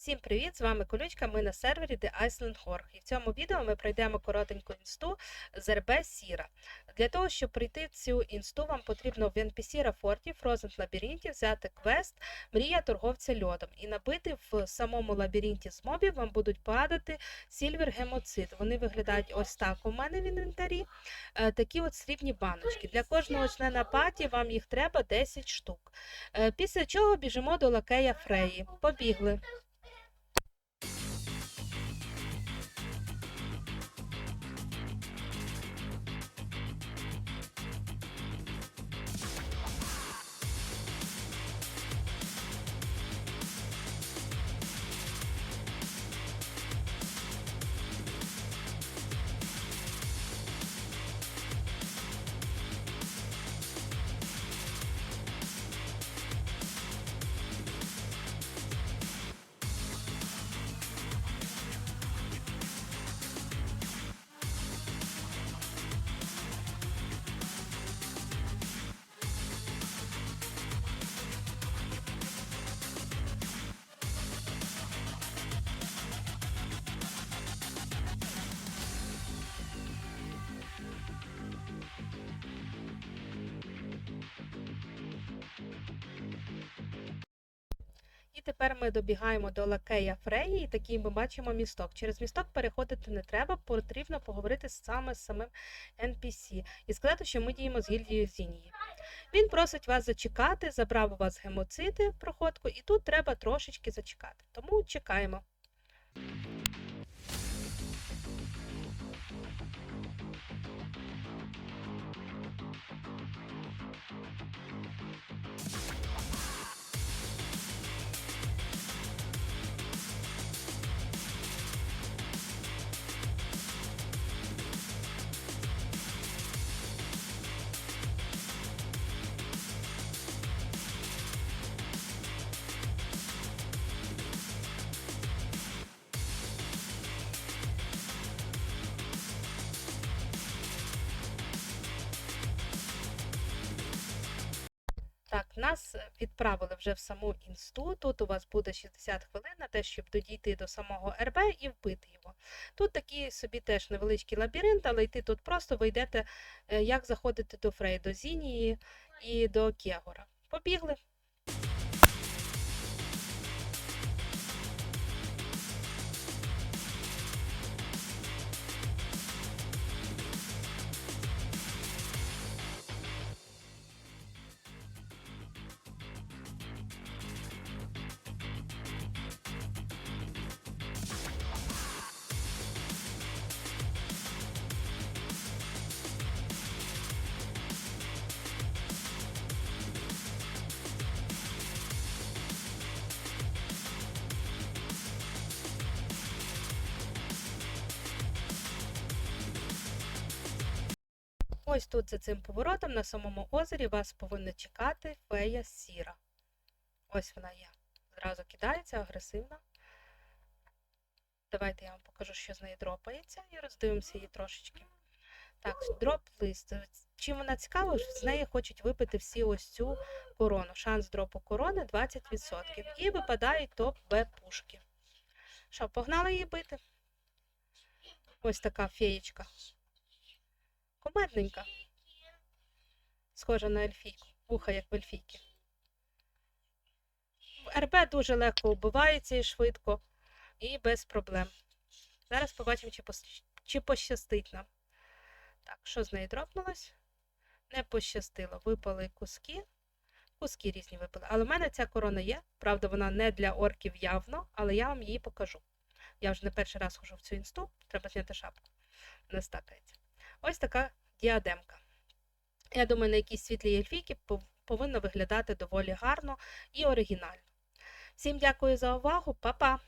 Всім привіт! З вами Колючка. Ми на сервері The Iceland Horg. І в цьому відео ми пройдемо коротеньку інсту з РБ Сіра. Для того, щоб пройти цю інсту, вам потрібно в NPC Рафорті Frozen лабіринті взяти квест Мрія торговця льодом і набити в самому лабіринті з мобів вам будуть падати сільвер гемоцид. Вони виглядають ось так у мене в інвентарі. Е, Такі от срібні баночки. Для кожного члена паті вам їх треба 10 штук. Е, Після чого біжимо до лакея Фреї. Побігли. І тепер ми добігаємо до лакея Фреї, і такий ми бачимо місток. Через місток переходити не треба, потрібно поговорити саме з самим NPC і сказати, що ми діємо з гільдією Зінії. Він просить вас зачекати, забрав у вас гемоцити проходку, і тут треба трошечки зачекати. Тому чекаємо. Нас відправили вже в саму інсту. Тут у вас буде 60 хвилин на те, щоб додійти до самого РБ і вбити його. Тут такий собі теж невеличкий лабіринт, але йти тут просто ви йдете, е, як заходити до Фрей, до Зінії і до Кегора. Побігли. Ось тут за цим поворотом на самому озері вас повинна чекати фея сіра. Ось вона є. Зразу кидається агресивно. Давайте я вам покажу, що з неї дропається, і роздивимося її трошечки. Так, дроп лист. Чим вона цікава, з неї хочуть випити всі ось цю корону. Шанс дропу корони 20%. І випадають топ Б пушки. Що, погнали її бити? Ось така феєчка. Комедненька. Схожа на ельфійку. Вуха, як в ельфійки. РБ дуже легко вбивається і швидко, і без проблем. Зараз побачимо, чи, пос... чи пощастить нам. Так, що з неї дропнулось? Не пощастило. Випали куски. Куски різні випали. Але в мене ця корона є. Правда, вона не для орків явно, але я вам її покажу. Я вже не перший раз хожу в цю інсту, треба зняти шапку. Не стакається. Ось така діадемка. Я думаю, на якійсь світлій ельфійки пов- повинна виглядати доволі гарно і оригінально. Всім дякую за увагу, Па-па!